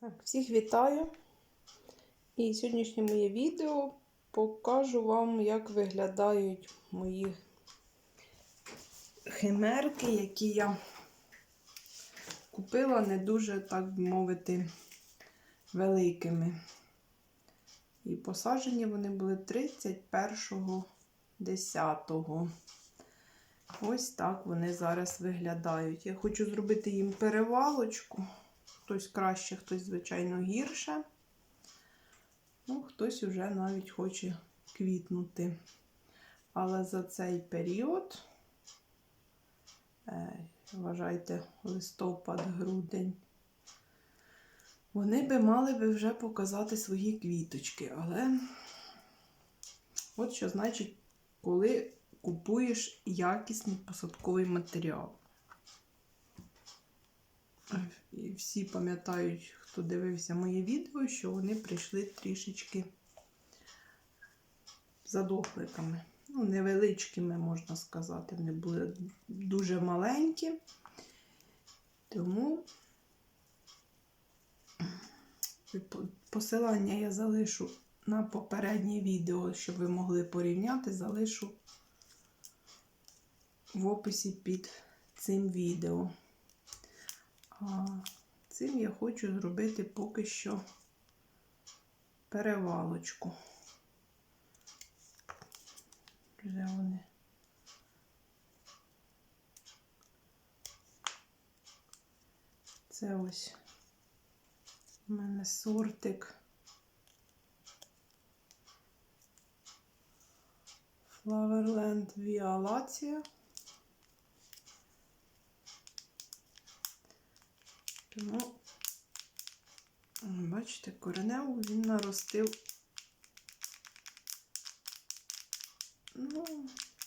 Так, всіх вітаю. І сьогоднішнє моє відео покажу вам, як виглядають мої химерки, які я купила не дуже, так би мовити, великими. І посаджені вони були 31.10. Ось так вони зараз виглядають. Я хочу зробити їм перевалочку. Хтось краще, хтось, звичайно, гірше. Ну, хтось вже навіть хоче квітнути. Але за цей період, е, вважайте, листопад-грудень, вони би мали би вже показати свої квіточки. Але от що значить, коли купуєш якісний посадковий матеріал. Всі пам'ятають, хто дивився моє відео, що вони прийшли трішечки задохликами. Ну, невеличкими, можна сказати. Вони були дуже маленькі. Тому посилання я залишу на попереднє відео, щоб ви могли порівняти, залишу в описі під цим відео. Цим я хочу зробити поки що перевалочку. Вже вони. Це ось у мене сортик Flowerland Violacia. Тому, бачите, кореневу він наростив. Ну,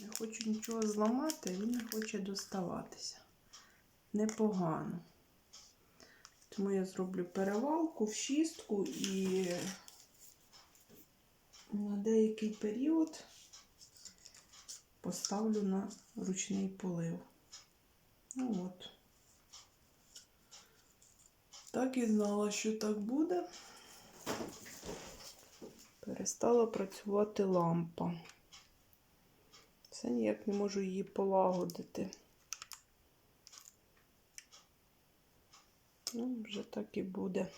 не хочу нічого зламати, він не хоче доставатися. Непогано. Тому я зроблю перевалку в шістку і на деякий період поставлю на ручний полив. Ну от. Так і знала, що так буде. Перестала працювати лампа. Все ніяк не можу її полагодити. Ну, вже так і буде.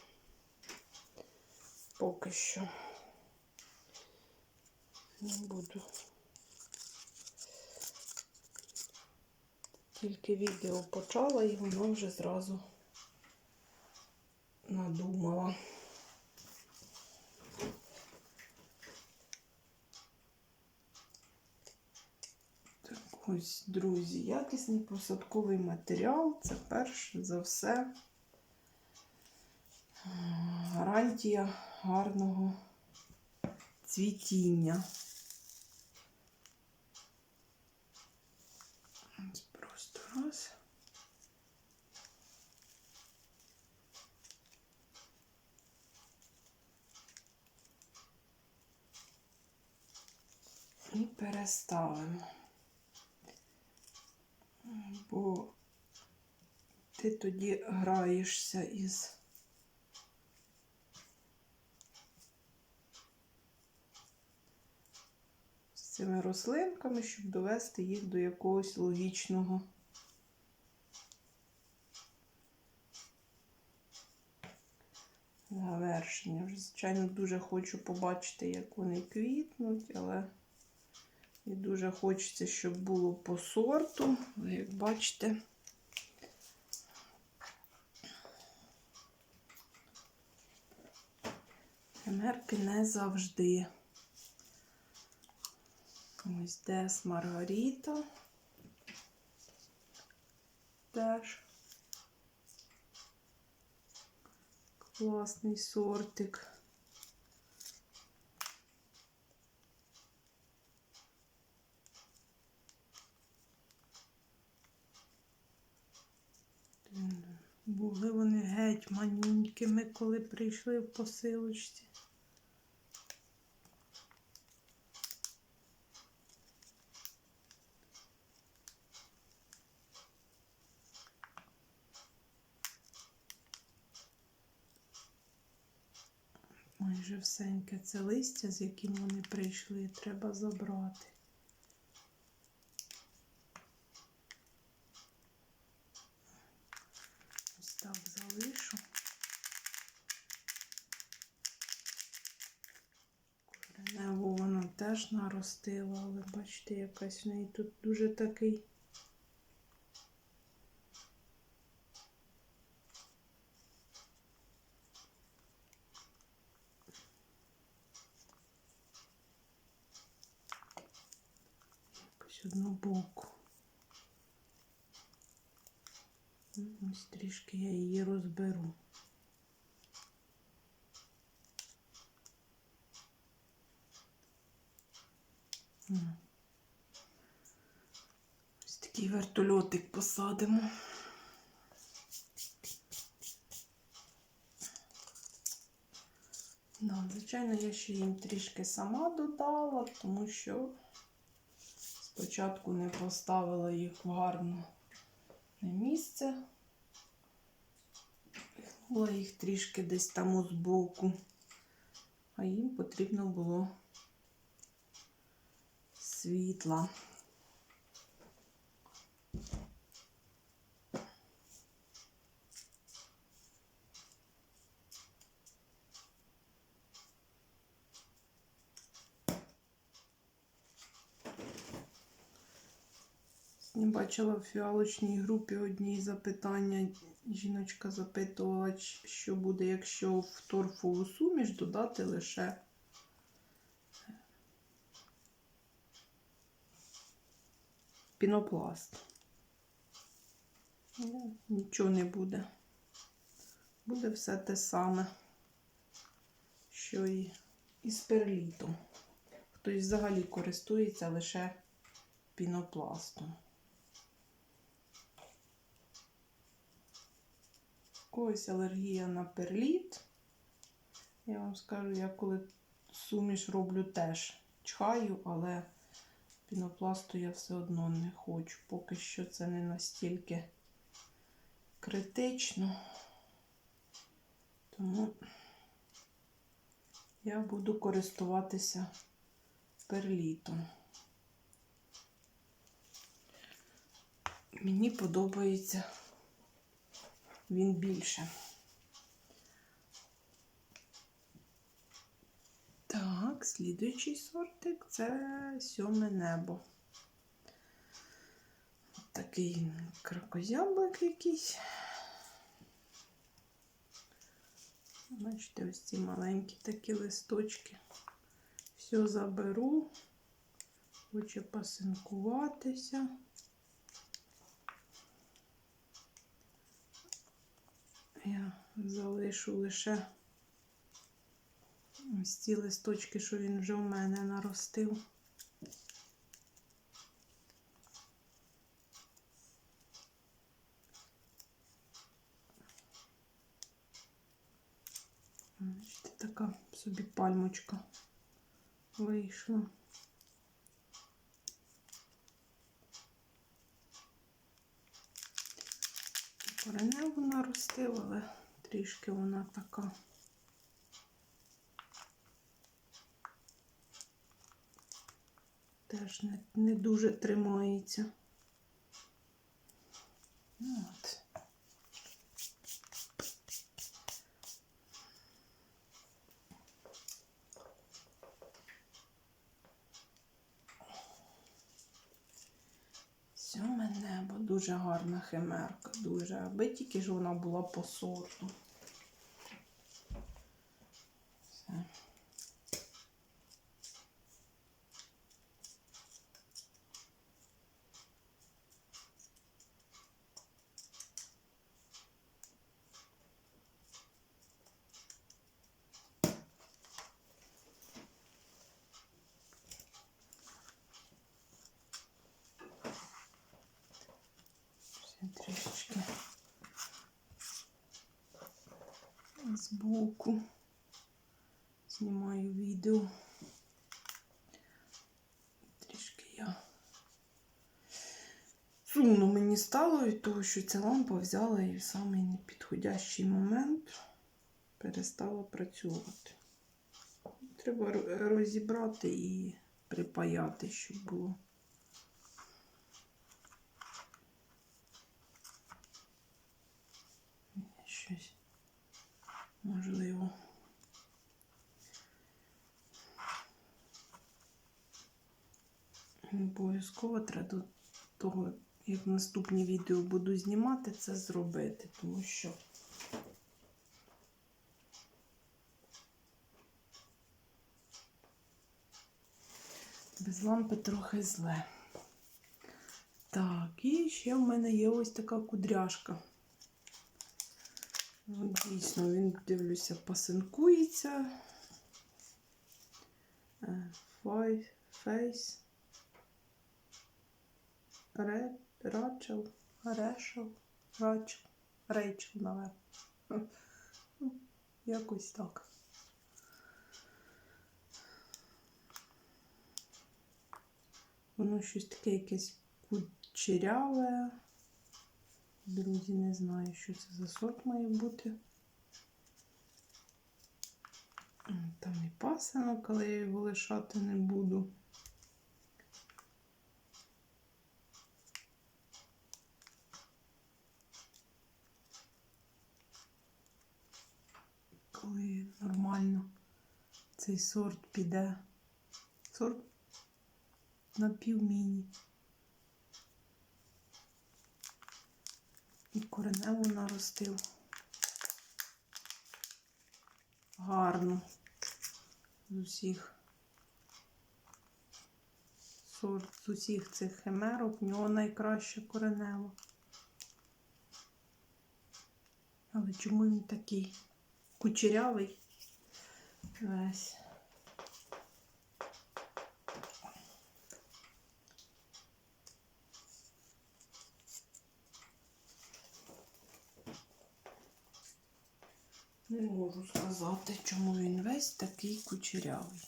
Поки що не буду. Тільки відео почала і воно вже зразу надумала. Так ось, друзі, якісний посадковий матеріал це перш за все гарантія гарного цвітіння. Просто раз. І переставимо. Ти тоді граєшся із цими рослинками, щоб довести їх до якогось логічного. Завершення. Вже, звичайно, дуже хочу побачити, як вони квітнуть, але і дуже хочеться, щоб було по сорту. Але, як бачите, химерки не завжди. Ось Дес Маргарита. Теж класний сортик. Були вони геть манюнькими, коли прийшли в посилочці. Майже це листя, з яким вони прийшли, треба забрати. Ось так залишу. Кореневу вона теж наростила, але бачите, якась в неї тут дуже такий. Ну, Ось трішки я її розберу. Ось такий вертольотик посадимо. Да, звичайно, я ще їм трішки сама додала, тому що спочатку не поставила їх в гарне місце. Пихнула їх трішки десь там збоку, а їм потрібно було світла. Я бачила в фіалочній групі одній запитання. Жіночка запитувала, що буде, якщо в торфову суміш додати лише пінопласт. Ну, Нічого не буде. Буде все те саме, що і із перлітом. Хтось взагалі користується лише пінопластом. Когось алергія на перліт. Я вам скажу, я коли суміш роблю теж чхаю, але пінопласту я все одно не хочу. Поки що це не настільки критично. Тому я буду користуватися перлітом. Мені подобається він більше. Так, слідуючий сортик це сьоме небо. Такий кракозяблик якийсь. Бачите, ось ці маленькі такі листочки. Все заберу, хоче пасинкуватися. Я залишу лише ось ці листочки, що він вже в мене наростив. Бачите, така собі пальмочка вийшла. Кореневу наростила, але трішки вона така. Теж не, не дуже тримається. Ну, От. Сьоме небо, дуже гарна химерка, дуже, аби тільки ж вона була по сорту. Все. Ще трішечки збоку знімаю відео. Трішки я сумно мені стало від того, що ця лампа взяла і в самий непідходящий момент перестала працювати. Треба розібрати і припаяти, щоб було. Щось можливо. Обов'язково треба до того, як наступні відео буду знімати, це зробити, тому що без лампи трохи зле. Так, і ще в мене є ось така кудряшка. От Дійсно, він, дивлюся, пасинкується. Е, фейс. Ре, Рачел, Решел, Рачел, Рейчел, наверное. Ну, Якось так. Воно щось таке якесь кучеряве. Друзі, не знаю, що це за сорт має бути. Там і пасинок, але я його лишати не буду. Коли нормально цей сорт піде. Сорт на півміні. І кореневу наростив. Гарно. З усіх сорт, з усіх цих химерок в нього найкраще коренево. Але чому він такий кучерявий? Весь. Не можу сказати, чому він весь такий кучерявий.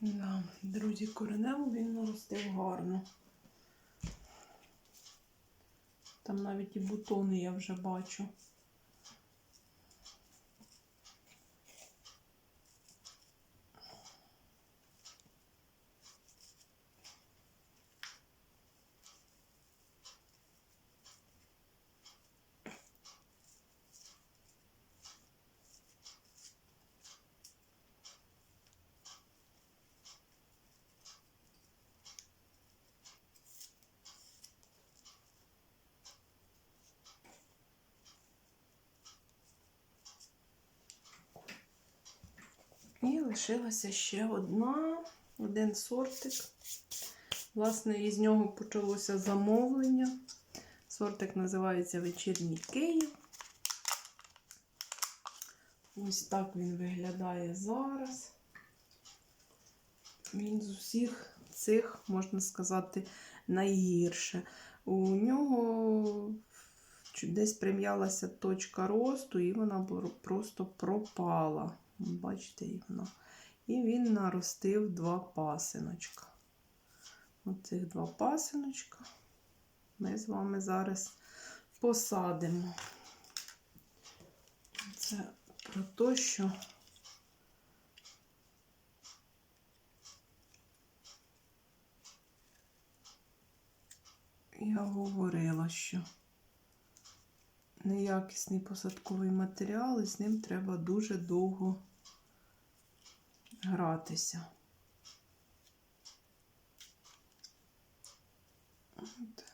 Да, друзі, кореневу він наростив гарно. Там навіть і бутони я вже бачу. І лишилася ще одна, один сортик. Власне, із нього почалося замовлення. Сортик називається Вечірній Київ. Ось так він виглядає зараз. Він з усіх цих, можна сказати, найгірше. У нього десь прим'ялася точка росту, і вона просто пропала. Бачите, і вона. І він наростив два пасиночка. Оцих два пасиночка ми з вами зараз посадимо. Це про те, що я говорила, що неякісний посадковий матеріал, і з ним треба дуже довго гратися. От.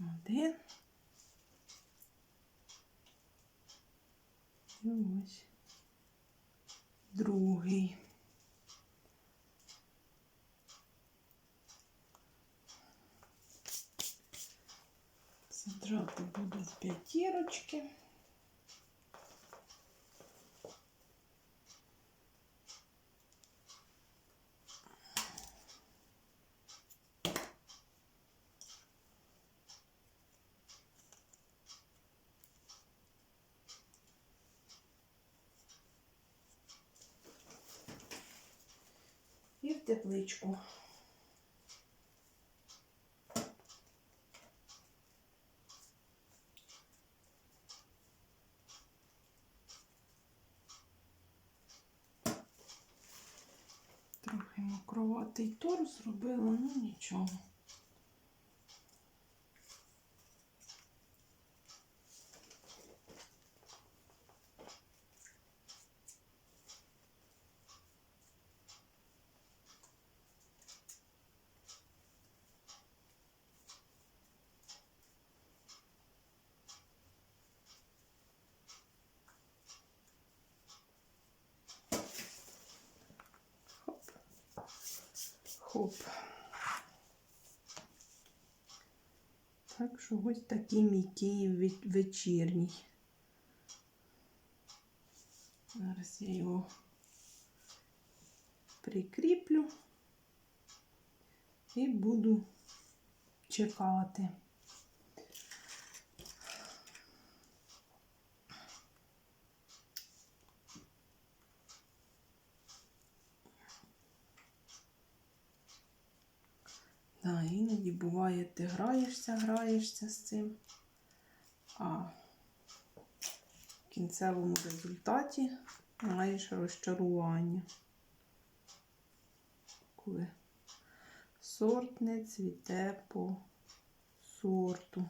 Один. І ось другий. Саджати буду з п'ятірочки. І в тепличку. Трохи мокроватий тор зробила, ну нічого. Хоп. Так що ось такий мій Київ вечірній. Зараз я його прикріплю і буду чекати. Да, іноді буває, ти граєшся, граєшся з цим, а в кінцевому результаті маєш розчарування. Коли сорт не цвіте по сорту.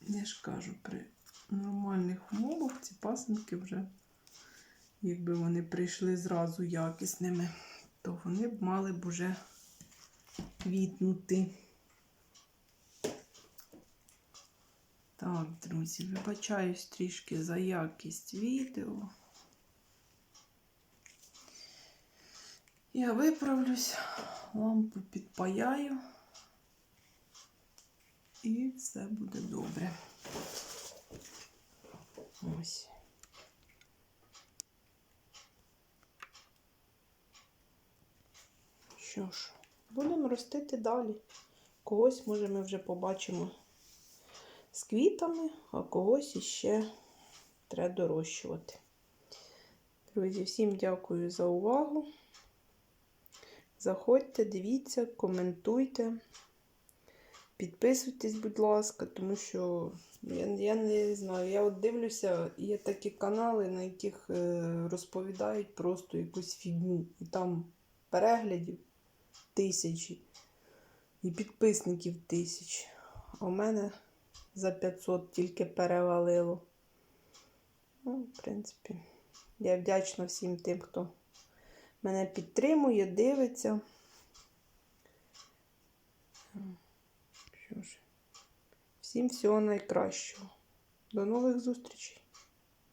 Я ж кажу, при нормальних умовах ці пасенки вже, якби вони прийшли зразу якісними, то вони б мали б уже квітнути. Так, друзі, вибачаюсь трішки за якість відео. Я виправлюсь, лампу підпаяю, і все буде добре. Ось. Що ж, будемо ростити далі. Когось, може, ми вже побачимо з квітами, а когось іще треба дорощувати. Друзі, всім дякую за увагу. Заходьте, дивіться, коментуйте. Підписуйтесь, будь ласка, тому що я, я не знаю, я от дивлюся, є такі канали, на яких е, розповідають просто якусь фігню. І там переглядів тисячі і підписників тисяч. А у мене за 500 тільки перевалило. Ну, в принципі, я вдячна всім тим, хто мене підтримує, дивиться. Що ж, всім всього найкращого. До нових зустрічей!